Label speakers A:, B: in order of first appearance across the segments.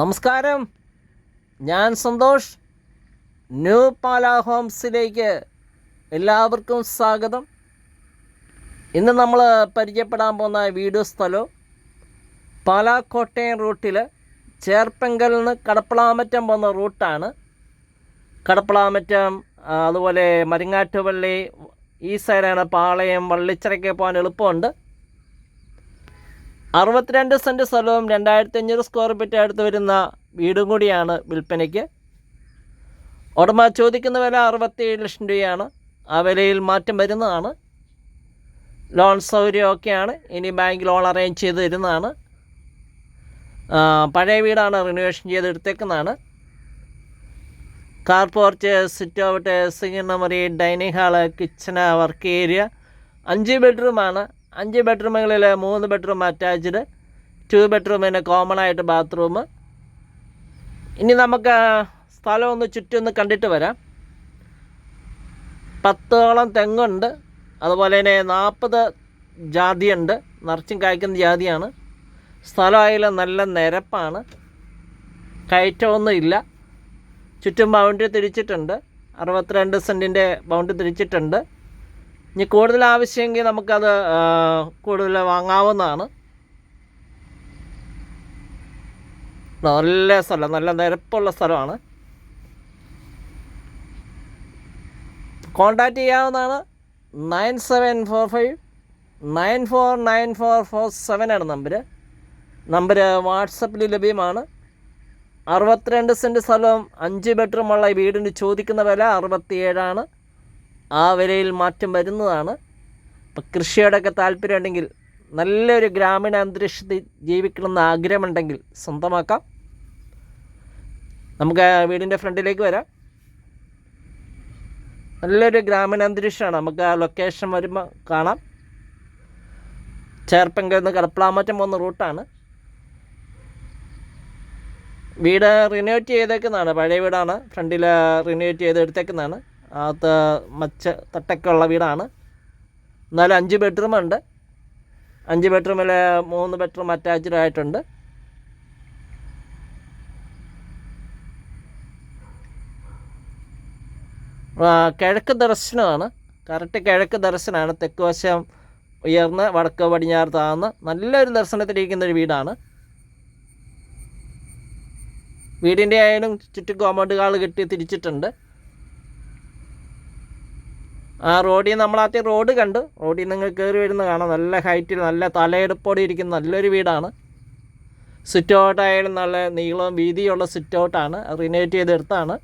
A: നമസ്കാരം. ഞാൻ സന്തോഷ്. ന്യൂ പാല ഹോംസിലേക്ക് എല്ലാവർക്കും സ്വാഗതം. ഇന്ന് നമ്മൾ പരിചയപ്പെടാൻ പോകുന്ന വീഡിയോ സ്ഥലം പാല കോട്ടയം റൂട്ടിൽ ചേർപ്പെങ്കൽ നിന്ന് കടപ്പളാമറ്റം പോകുന്ന റൂട്ടാണ്. കടപ്പളാമറ്റം അതുപോലെ മരിങ്ങാട്ടുപള്ളി ഈ സൈഡാണ് പാളയം വള്ളിച്ചിറയ്ക്ക് പോകാൻ എളുപ്പമുണ്ട്. അറുപത്തിരണ്ട് സെന്റ് സ്ഥലവും രണ്ടായിരത്തി അഞ്ഞൂറ് സ്ക്വയർ ഫീറ്റ് അടുത്ത് വരുന്ന വീടും കൂടിയാണ് വിൽപ്പനയ്ക്ക്. ഉടമ ചോദിക്കുന്ന വില അറുപത്തിയേഴ് ലക്ഷം രൂപയാണ്. ആ വിലയിൽ മാറ്റം വരുന്നതാണ്. ലോൺ സൗകര്യമൊക്കെയാണ്. ഇനി ബാങ്ക് ലോൺ അറേഞ്ച് ചെയ്ത് തരുന്നതാണ്. പഴയ വീടാണ് റിനോവേഷൻ ചെയ്ത് എടുത്തേക്കുന്നതാണ് car porch sit out single മുറി dining hall kitchen work area അഞ്ച് ബെഡ്റൂമാണ് അഞ്ച് ബെഡ്റൂമുകളിൽ മൂന്ന് ബെഡ്റൂം അറ്റാച്ച്ഡ് ടു ബെഡ്റൂമിന് കോമൺ ആയിട്ട് ബാത്റൂം ഇനി നമുക്ക് സ്ഥലം ഒന്ന് ചുറ്റും കണ്ടിട്ട് വരാം. പത്തോളം തെങ്ങുണ്ട് അതുപോലെ തന്നെ നാൽപ്പത് ജാതിയുണ്ട് നിറച്ചും കായ്ക്കുന്ന ജാതിയാണ്. സ്ഥലമായാലും നല്ല നിരപ്പാണ് കയറ്റമൊന്നും ഇല്ല. ചുറ്റും ബൗണ്ടറി തിരിച്ചിട്ടുണ്ട് അറുപത്തിരണ്ട് സെന്റിന്റെ ബൗണ്ടറി തിരിച്ചിട്ടുണ്ട്. ഇനി കൂടുതൽ ആവശ്യമെങ്കിൽ നമുക്കത് കൂടുതൽ വാങ്ങാവുന്നതാണ്. നല്ല സ്ഥലം നല്ല നിരപ്പുള്ള സ്ഥലമാണ്. കോണ്ടാക്ട് ചെയ്യാവുന്നതാണ് nine seven four five nine four nine four four seven ആണ് നമ്പർ നമ്പർ വാട്സപ്പിൽ ലഭ്യമാണ്. അറുപത്തിരണ്ട് സെന്റ് സ്ഥലവും അഞ്ച് ബെഡ്റൂമുള്ള വീടിന് ചോദിക്കുന്ന വില അറുപത്തിയേഴാണ്. ആ വിലയിൽ മാറ്റം വരുന്നതാണ്. ഇപ്പം കൃഷിയോടൊക്കെ താല്പര്യം ഉണ്ടെങ്കിൽ നല്ലൊരു ഗ്രാമീണ അന്തരീക്ഷത്തിൽ ജീവിക്കണമെന്ന് ആഗ്രഹമുണ്ടെങ്കിൽ സ്വന്തമാക്കാം. നമുക്ക് വീടിന്റെ ഫ്രണ്ടിലേക്ക് വരാം. നല്ലൊരു ഗ്രാമീണ അന്തരീക്ഷമാണ്. നമുക്ക് ആ ലൊക്കേഷൻ വരുമ്പോൾ കാണാം. ചേർപ്പങ്കൽ നിന്ന് കടപ്പളാമറ്റം പോകുന്ന റൂട്ടാണ്. വീട് റിനോവേറ്റ് ചെയ്തേക്കുന്നതാണ്. പഴയ വീടാണ്. ഫ്രണ്ടിൽ റിനോവേറ്റ് ചെയ്ത് എടുത്തേക്കുന്നതാണ്. മച്ച തട്ടൊക്കെ ഉള്ള വീടാണ്. എന്നാലും അഞ്ച് ബെഡ്റൂം ഉണ്ട്. അഞ്ച് ബെഡ്റൂമിൽ മൂന്ന് ബെഡ്റൂം അറ്റാച്ച്ഡ് ആയിട്ടുണ്ട്. കിഴക്ക് ദർശനമാണ്. കറക്റ്റ് കിഴക്ക് ദർശനമാണ്. തെക്ക് വശം ഉയർന്ന് വടക്ക് പടിഞ്ഞാറ് താഴ്ന്ന് നല്ലൊരു ദർശനത്തിലിരിക്കുന്ന ഒരു വീടാണ്. വീടിന്റെ ആയാലും ചുറ്റും കോമ്പൗണ്ടുകൾ കെട്ടി തിരിച്ചിട്ടുണ്ട്. ആ റോഡിൽ നമ്മൾ ആദ്യം റോഡ് കണ്ട്. റോഡിൽ നിങ്ങൾ കയറി വരുന്ന കാണാം. നല്ല ഹൈറ്റിൽ നല്ല തലയെടുപ്പോടെ ഇരിക്കുന്ന നല്ലൊരു വീടാണ്. സിറ്റ് ഔട്ടായാലും നല്ല നീളവും വീതിയുള്ള സിറ്റ് ഔട്ടാണ് റിനേറ്റ് ചെയ്തെടുത്താണ്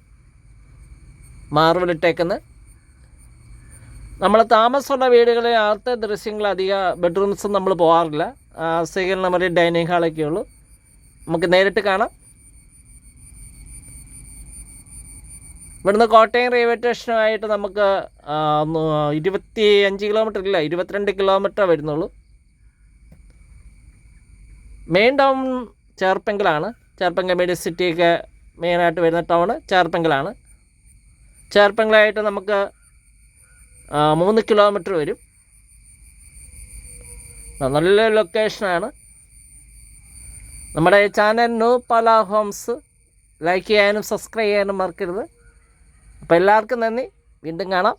A: മാർബിൾ ഇട്ടേക്കുന്നത് നമ്മൾ താമസമുള്ള വീടുകളിൽ ആദ്യത്തെ ദൃശ്യങ്ങൾ അധിക ബെഡ്റൂംസ് നമ്മൾ പോകാറില്ല സിഗൽ നമ്പറിൽ ഡൈനിങ് ഹാളൊക്കെ ഉള്ളൂ നമുക്ക് നേരിട്ട് കാണാം. ഇവിടുന്ന് കോട്ടയം റെയിൽവേ സ്റ്റേഷനുമായിട്ട് നമുക്ക് ഇരുപത്തി അഞ്ച് കിലോമീറ്റർ ഇല്ല ഇരുപത്തിരണ്ട് കിലോമീറ്റർ വരുന്നുള്ളൂ. മെയിൻ ടൗൺ ചേർപ്പെങ്കിലാണ്. ചേർപ്പെങ്കൽ മീഡിയ സിറ്റിയൊക്കെ മെയിനായിട്ട് വരുന്ന ടൗൺ ചേർപ്പെങ്കിലാണ്. ചേർപ്പെങ്കിലായിട്ട് നമുക്ക് മൂന്ന് കിലോമീറ്റർ വരും. നല്ല ലൊക്കേഷനാണ് നമ്മുടെ channel new Pala homes like ചെയ്യാനും സബ്സ്ക്രൈബ് ചെയ്യാനും മറക്കരുത്. അപ്പോൾ എല്ലാവർക്കും നന്ദി. വീണ്ടും കാണാം.